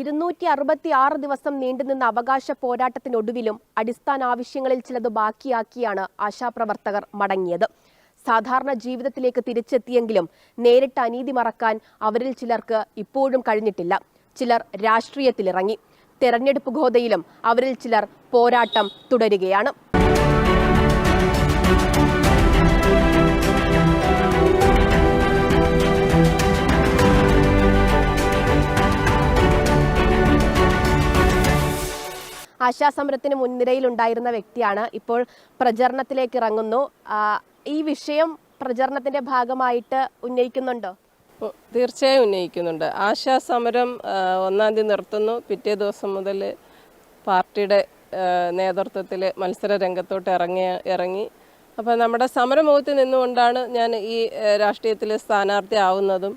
ഇരുന്നൂറ്റി അറുപത്തി ആറ് ദിവസം നീണ്ടുനിന്ന അവകാശ പോരാട്ടത്തിനൊടുവിലും അടിസ്ഥാന ആവശ്യങ്ങളിൽ ചിലത് ബാക്കിയാക്കിയാണ് ആശാപ്രവർത്തകർ മടങ്ങിയത്. സാധാരണ ജീവിതത്തിലേക്ക് തിരിച്ചെത്തിയെങ്കിലും നേരിട്ട് അനീതി മറക്കാൻ അവരിൽ ചിലർക്ക് ഇപ്പോഴും കഴിഞ്ഞിട്ടില്ല. ചിലർ രാഷ്ട്രീയത്തിലിറങ്ങി. തെരഞ്ഞെടുപ്പ് ഗോതയിലും അവരിൽ ചിലർ പോരാട്ടം തുടരുകയാണ്. ആശാസമരത്തിന് മുൻനിരയിലുണ്ടായിരുന്ന വ്യക്തിയാണ് ഇപ്പോൾ പ്രചരണത്തിലേക്ക് ഇറങ്ങുന്നു. ഈ വിഷയം പ്രചരണത്തിന്റെ ഭാഗമായിട്ട് ഉന്നയിക്കുന്നുണ്ടോ? തീർച്ചയായും ഉന്നയിക്കുന്നുണ്ട്. ആശാസമരം ഒന്നാം തീയതി നിർത്തുന്നു. പിറ്റേ ദിവസം മുതൽ പാർട്ടിയുടെ നേതൃത്വത്തിൽ മത്സര രംഗത്തോട്ട് ഇറങ്ങിയ ഇറങ്ങി. അപ്പോൾ നമ്മുടെ സമരമുഖത്ത് നിന്നുകൊണ്ടാണ് ഞാൻ ഈ രാഷ്ട്രീയത്തിൽ സ്ഥാനാർത്ഥി ആവുന്നതും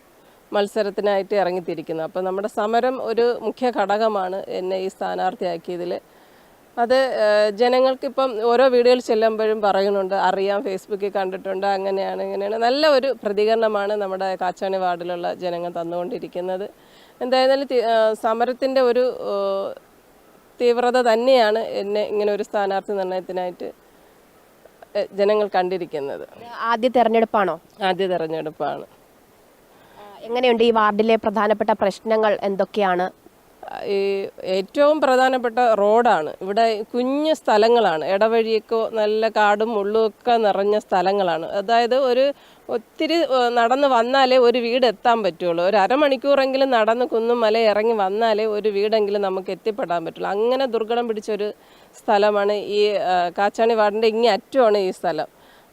മത്സരത്തിനായിട്ട് ഇറങ്ങിത്തിരിക്കുന്നത്. അപ്പോൾ നമ്മുടെ സമരം ഒരു മുഖ്യ ഘടകമാണ് എന്നെ ഈ സ്ഥാനാർത്ഥിയാക്കിയതിൽ അത് ജനങ്ങൾക്കിപ്പം ഓരോ വീടുകളിൽ ചെല്ലുമ്പോഴും പറയുന്നുണ്ട് അറിയാം ഫേസ്ബുക്കിൽ കണ്ടിട്ടുണ്ട് അങ്ങനെയാണ് ഇങ്ങനെയാണ്. നല്ല ഒരു പ്രതികരണമാണ് നമ്മുടെ കാച്ചാണി വാർഡിലുള്ള ജനങ്ങൾ തന്നുകൊണ്ടിരിക്കുന്നത്. എന്തായിരുന്നാലും സമരത്തിന്റെ ഒരു തീവ്രത തന്നെയാണ് എന്നെ ഇങ്ങനെ ഒരു സ്ഥാനാർത്ഥി നിർണയത്തിനായിട്ട് ജനങ്ങൾ കണ്ടിരിക്കുന്നത്. ആദ്യ തെരഞ്ഞെടുപ്പാണോ? ആദ്യ തെരഞ്ഞെടുപ്പാണ്. എങ്ങനെയുണ്ട് ഈ വാർഡിലെ പ്രധാനപ്പെട്ട പ്രശ്നങ്ങൾ എന്തൊക്കെയാണ്? ഈ ഏറ്റവും പ്രധാനപ്പെട്ട റോഡാണ്. ഇവിടെ കുഞ്ഞു സ്ഥലങ്ങളാണ്. ഇടവഴിയൊക്കെ നല്ല കാടും മുള്ളുമൊക്കെ നിറഞ്ഞ സ്ഥലങ്ങളാണ്. അതായത് ഒരു ഒത്തിരി നടന്ന് വന്നാലേ ഒരു വീട് എത്താൻ പറ്റുള്ളൂ. ഒരു അരമണിക്കൂറെങ്കിലും നടന്ന് കുന്നും മല ഇറങ്ങി വന്നാലേ ഒരു വീടെങ്കിലും നമുക്ക് എത്തിപ്പെടാൻ പറ്റുള്ളൂ. അങ്ങനെ ദുർഘടം പിടിച്ചൊരു സ്ഥലമാണ് ഈ കാച്ചാണി വാർഡിന്റെ ഇങ്ങേ അറ്റമാണ് ഈ സ്ഥലം.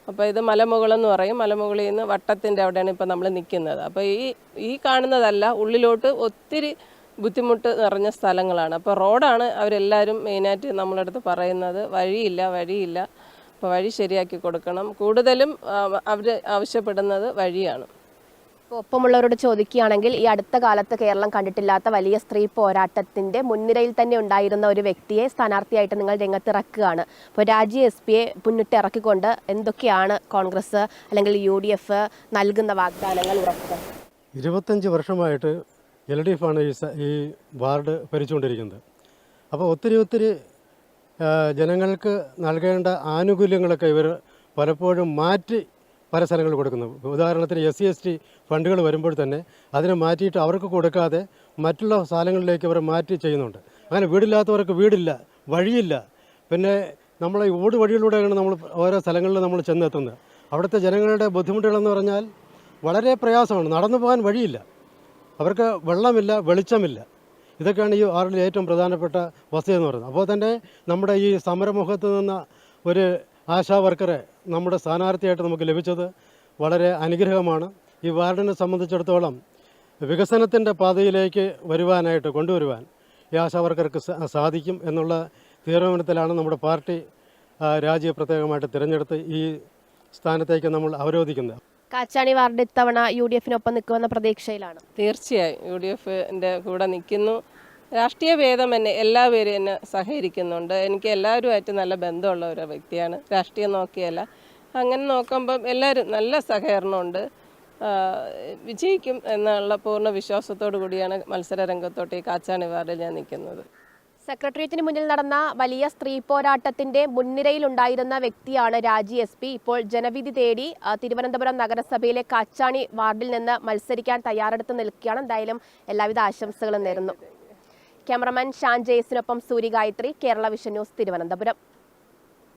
അപ്പോൾ ഇത് മലമുകളെന്ന് പറയും. മലമുകളിൽ നിന്ന് വട്ടത്തിന്റെ അവിടെയാണ് ഇപ്പോൾ നമ്മൾ നിൽക്കുന്നത് അപ്പോൾ ഈ ഈ കാണുന്നതല്ല ഉള്ളിലോട്ട് ഒത്തിരി ബുദ്ധിമുട്ട് നിറഞ്ഞ സ്ഥലങ്ങളാണ്. അപ്പോൾ റോഡാണ് അവരെല്ലാവരും മെയിനായിട്ട് നമ്മളടുത്ത് പറയുന്നത്. വഴിയില്ല വഴിയില്ല. അപ്പോൾ വഴി ശരിയാക്കി കൊടുക്കണം. കൂടുതലും അവർ ആവശ്യപ്പെടുന്നത് വഴിയാണ്. ഒപ്പമുള്ളവരോട് ചോദിക്കുകയാണെങ്കിൽ ഈ അടുത്ത കാലത്ത് കേരളം കണ്ടിട്ടില്ലാത്ത വലിയ സ്ത്രീ പോരാട്ടത്തിന്റെ മുൻനിരയിൽ തന്നെ ഉണ്ടായിരുന്ന ഒരു വ്യക്തിയെ സ്ഥാനാർത്ഥിയായിട്ട് നിങ്ങൾ രംഗത്തിറക്കുകയാണ്. അപ്പോൾ രാജി എസ് പിയെ മുന്നിട്ടിറക്കിക്കൊണ്ട് എന്തൊക്കെയാണ് കോൺഗ്രസ് അല്ലെങ്കിൽ യു ഡി എഫ് നൽകുന്ന വാഗ്ദാനങ്ങൾ ഉറപ്പ് ഇരുപത്തഞ്ച് വർഷമായിട്ട് എൽ ഡി എഫാണ് ഈ ഈ വാർഡ് ഭരിച്ചുകൊണ്ടിരിക്കുന്നത്. അപ്പോൾ ഒത്തിരി ഒത്തിരി ജനങ്ങൾക്ക് നൽകേണ്ട ആനുകൂല്യങ്ങളൊക്കെ ഇവർ പലപ്പോഴും മാറ്റി പല സ്ഥലങ്ങളിൽ കൊടുക്കുന്നു. ഉദാഹരണത്തിന് എസ് സി എസ് ടി ഫണ്ടുകൾ വരുമ്പോൾ തന്നെ അതിനെ മാറ്റിയിട്ട് അവർക്ക് കൊടുക്കാതെ മറ്റുള്ള സ്ഥലങ്ങളിലേക്ക് അവർ മാറ്റി ചെയ്യുന്നുണ്ട്. അങ്ങനെ വീടില്ലാത്തവർക്ക് വീടില്ല വഴിയില്ല. പിന്നെ നമ്മൾ ഈ ഓട് വഴിയിലൂടെയാണ് നമ്മൾ ഓരോ സ്ഥലങ്ങളിൽ നമ്മൾ ചെന്നെത്തുന്നത്. അവിടുത്തെ ജനങ്ങളുടെ ബുദ്ധിമുട്ടുകളെന്ന് പറഞ്ഞാൽ വളരെ പ്രയാസമാണ്. നടന്നു പോകാൻ വഴിയില്ല. അവർക്ക് വെള്ളമില്ല വെളിച്ചമില്ല. ഇതൊക്കെയാണ് ഈ ആറിൽ ഏറ്റവും പ്രധാനപ്പെട്ട വസ്തുത എന്ന് പറയുന്നത്. അപ്പോൾ തന്നെ നമ്മുടെ ഈ സമരമുഖത്ത് നിന്ന ഒരു ആശാ വർക്കറെ നമ്മുടെ സ്ഥാനാർത്ഥിയായിട്ട് നമുക്ക് ലഭിച്ചത് വളരെ അനുഗ്രഹമാണ്. ഈ വാർഡിനെ സംബന്ധിച്ചിടത്തോളം വികസനത്തിന്റെ പാതയിലേക്ക് വരുവാനായിട്ട് കൊണ്ടുവരുവാൻ ഈ ആശാ വർക്കർക്ക് സാധിക്കും എന്നുള്ള തീരുമാനത്തിലാണ് നമ്മുടെ പാർട്ടി രാജ്യ പ്രത്യേകമായിട്ട് തിരഞ്ഞെടുത്ത് ഈ സ്ഥാനത്തേക്ക് നമ്മൾ അവരോധിക്കുന്നത്. കാച്ചാണി വാർഡ് ഇത്തവണ യു ഡി എഫിനൊപ്പം നിൽക്കുമെന്ന പ്രതീക്ഷയിലാണ്. തീർച്ചയായും. യു ഡി എഫിന്റെ കൂടെ നിൽക്കുന്നു. രാഷ്ട്രീയ ഭേദം എന്നെ എല്ലാവരും എന്നെ സഹകരിക്കുന്നുണ്ട്. എനിക്ക് എല്ലാവരുമായിട്ട് നല്ല ബന്ധമുള്ള ഒരു വ്യക്തിയാണ്. രാഷ്ട്രീയം നോക്കിയല്ല. അങ്ങനെ നോക്കുമ്പം എല്ലാവരും നല്ല സഹകരണമുണ്ട്. വിജയിക്കും എന്നുള്ള പൂർണ വിശ്വാസത്തോടു കൂടിയാണ് മത്സര രംഗത്തോട്ട് ഈ കാച്ചാണി വാർഡിൽ ഞാൻ നിൽക്കുന്നത്. സെക്രട്ടേറിയറ്റിന് മുന്നിൽ നടന്ന വലിയ സ്ത്രീ പോരാട്ടത്തിന്റെ മുൻനിരയിലുണ്ടായിരുന്ന വ്യക്തിയാണ് രാജി എസ് പി. ഇപ്പോൾ ജനവിധി തേടി തിരുവനന്തപുരം നഗരസഭയിലെ കാച്ചാണി വാർഡിൽ നിന്ന് മത്സരിക്കാൻ തയ്യാറെടുത്ത് നിൽക്കുകയാണ്. എന്തായാലും എല്ലാവിധ ആശംസകളും നേരുന്നു. ക്യാമറമാൻ ഷാൻ ജെയ്സിനൊപ്പം സൂര്യഗായത്രി കേരള വിഷൻ ന്യൂസ് തിരുവനന്തപുരം.